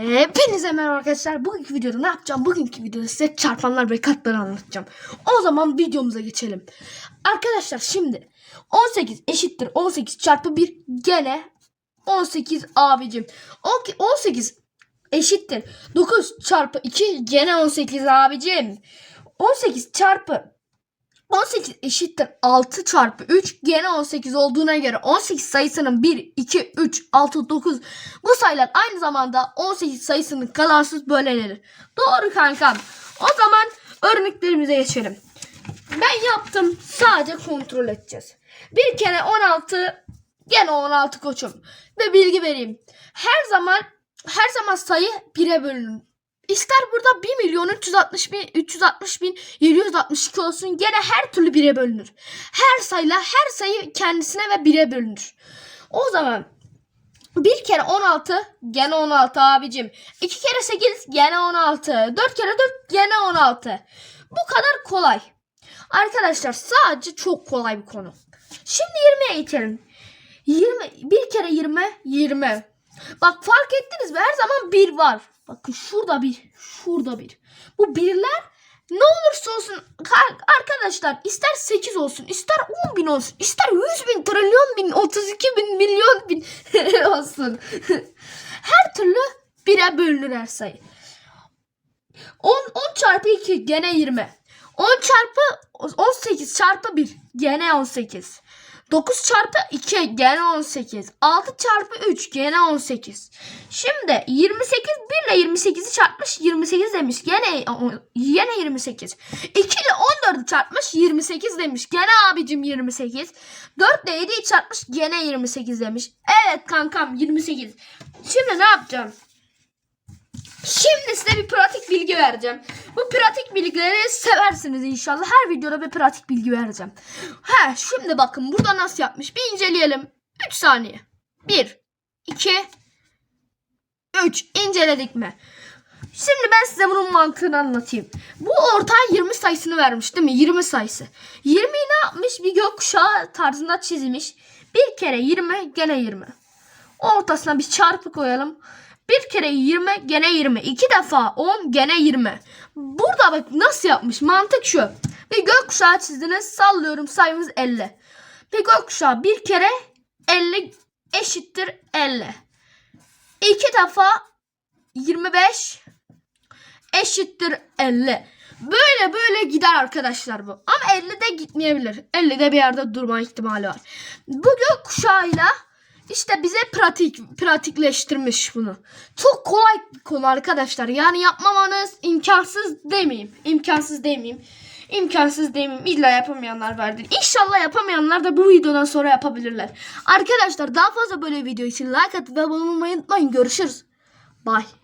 Hepinize merhaba arkadaşlar. Bugünkü videoda ne yapacağım? Bugünkü videoda size çarpanlar ve katları anlatacağım. O zaman videomuza geçelim. Arkadaşlar şimdi 18 eşittir 18 çarpı 1 gene 18 abicim. O- 18 eşittir 9 çarpı 2 gene 18 abicim. 18 çarpı 18 eşittir 6 çarpı 3 gene 18 olduğuna göre 18 sayısının 1, 2, 3, 6, 9 bu sayılar aynı zamanda 18 sayısının kalansız bölünür. Doğru kankam. O zaman örneklerimize geçelim. Ben yaptım. Sadece kontrol edeceğiz. Bir kere 16 gene 16 koçum. Ve bilgi vereyim. Her zaman her zaman sayı 1'e bölünür. İster burada 1 milyon 360 bin, 360 bin 762 olsun gene her türlü 1'e bölünür. Her sayıyla her sayı kendisine ve 1'e bölünür. O zaman bir kere 16 gene 16 abicim. 2 kere 8 gene 16. 4 kere 4 gene 16. Bu kadar kolay. Arkadaşlar sadece çok kolay bir konu. Şimdi 20'ye geçelim. 20 bir kere 20 20. Bak fark ettiniz mi? Her zaman bir var. Bakın şurada bir, şurada bir. Bu birler ne olursa olsun ka- arkadaşlar ister 8 olsun, ister 10 bin olsun, ister 100 bin, trilyon bin, 32 bin, milyon bin olsun. her türlü bire bölünür her sayı. 10, 10 çarpı 2 gene 20. 10 çarpı 18 çarpı 1 gene 18. 9 çarpı 2 gene 18. 6 çarpı 3 gene 18. Şimdi 28 1 ile 28'i çarpmış 28 demiş. Gene yine 28. 2 ile 14'ü çarpmış 28 demiş. Gene abicim 28. 4 ile 7'yi çarpmış gene 28 demiş. Evet kankam 28. Şimdi ne yapacağım? Şimdi size bir pratik bilgi vereceğim. Bu pratik bilgileri seversiniz inşallah. Her videoda bir pratik bilgi vereceğim. He, şimdi bakın burada nasıl yapmış. Bir inceleyelim. 3 saniye. 1 2 3 inceledik mi? Şimdi ben size bunun mantığını anlatayım. Bu ortaya 20 sayısını vermiş değil mi? 20 sayısı. 20'yi ne yapmış? Bir gökkuşağı tarzında çizmiş. Bir kere 20 gene 20. Ortasına bir çarpı koyalım. Bir kere 20 gene 20. İki defa 10 gene 20. Burada bak nasıl yapmış. Mantık şu. Bir gökkuşağı çizdiniz. Sallıyorum sayımız 50. Bir gökkuşağı bir kere 50 eşittir 50. İki defa 25 eşittir 50. Böyle böyle gider arkadaşlar bu. Ama 50 de gitmeyebilir. 50 de bir yerde durma ihtimali var. Bu gökkuşağıyla işte bize pratik pratikleştirmiş bunu. Çok kolay bir konu arkadaşlar. Yani yapmamanız imkansız demeyeyim. İmkansız demeyeyim. İmkansız demeyeyim. İlla yapamayanlar vardır. İnşallah yapamayanlar da bu videodan sonra yapabilirler. Arkadaşlar daha fazla böyle video için like atıp abone olmayı unutmayın. Görüşürüz. Bye.